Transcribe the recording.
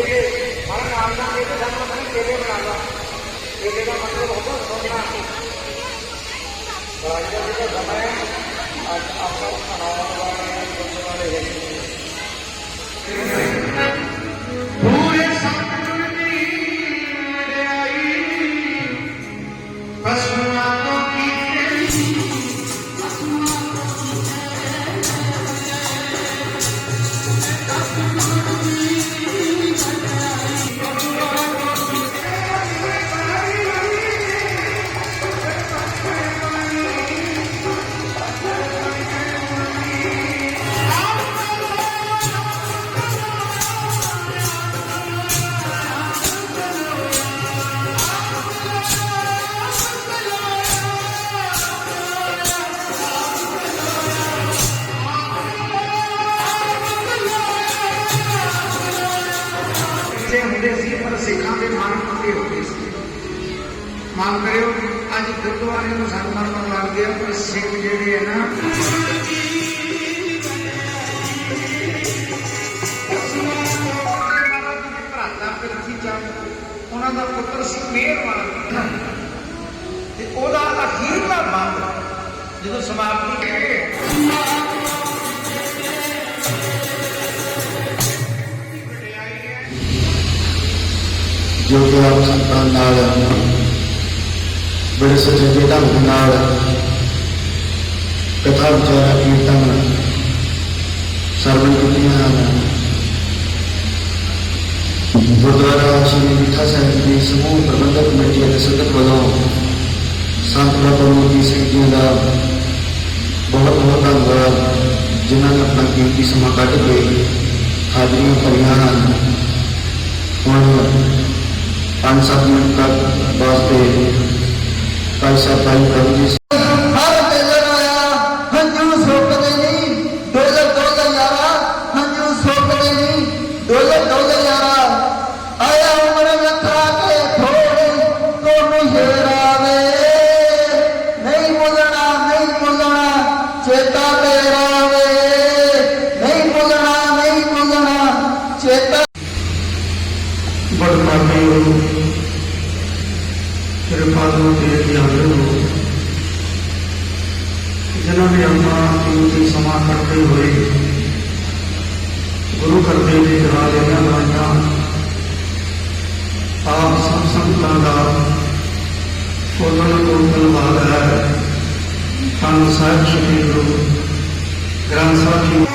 केले हर नाम का एक जन्म में केले बनाना केले का मतलब होता सोना राजनीति का समय आज आपको खाना That's ਹੁੰਦੇ ਸਿੱਖਾਂ ਦੇ ਮਨ ਪੱਕੇ ਹੋ ਗਏ ਸੀ। ਮੰਨ ਕਰਿਓ, ਅੱਜ ਗੁਰਦੁਆਰੇ ਨੂੰ ਸੰਗਤ ਨੂੰ ਲੱਗ ਗਿਆ, ਪਰ ਸਿੱਖ ਜਿਹੜੇ ਹੈ ਨਾ ਚੰਦ ਉਹਨਾਂ ਦਾ ਪੁੱਤਰ ਸੀ ਮਿਹਰਬਾਨ। ਤੇ ਉਹਦਾ ਅਖੀਰਲਾ ਬੰਦ ਜਦੋਂ ਸਮਾਪਤੀ ਕਰੇ ਜੋ ਕਿ ਆਪ ਸੰਤਾਂ ਨਾਲ ਬੜੇ ਸੁਚੱਜੇ ਢੰਗ ਨਾਲ ਕਥਾ ਵਿਚਾਰਾ ਕੀਰਤਨ ਸਰਵਣ ਕੀਤੀਆਂ ਹਨ। ਗੁਰਦੁਆਰਾ ਸ਼੍ਰੀ ਮਿੱਠਾ ਸਾਹਿਬ ਦੀ ਸਮੂਹ ਪ੍ਰਬੰਧਕ ਕਮੇਟੀ ਅਤੇ ਸੰਗਤ ਵੱਲੋਂ ਸੰਤ ਬਾਬਾ ਮੋਦੀ ਸਿੰਘ ਜੀ ਦਾ ਬਹੁਤ ਬਹੁਤ ਧੰਨਵਾਦ, ਜਿਨ੍ਹਾਂ ਨੇ ਆਪਣਾ ਕੀਮਤੀ ਸਮਾਂ ਕੱਢ ਕੇ ਹਾਜ਼ਰੀਆਂ ਭਰੀਆਂ ਹਨ। 5-7 ਮਿੰਟ ਤੱਕ ਵਾਸਤੇ ਭਾਈ ਸਾਹਿਬ ਭਾਈ ਕਰਮ ਜੀ ਕਿਰਪਾ ਨੂੰ ਦੇ ਦਿਆਲੂ ਹੋ ਜਿਨ੍ਹਾਂ ਨੇ ਆਪਣਾ ਕੀਮਤੀ ਸਮਾਂ ਕੱਢਦੇ ਹੋਏ, ਗੁਰੂ ਘਰ ਦੇ ਵਿੱਚ ਰਾ ਲੈਣਾ ਲਾਈਆਂ ਆਪ ਸਭ ਸੰਤਾਂ ਦਾ ਫੋਟਨ ਕੋਲ ਤਲਵਾਰ ਹੈ ਧੰਨ ਸਾਹਿਬ, ਸ੍ਰੀ ਗੁਰੂ ਗ੍ਰੰਥ ਸਾਹਿਬ ਜੀ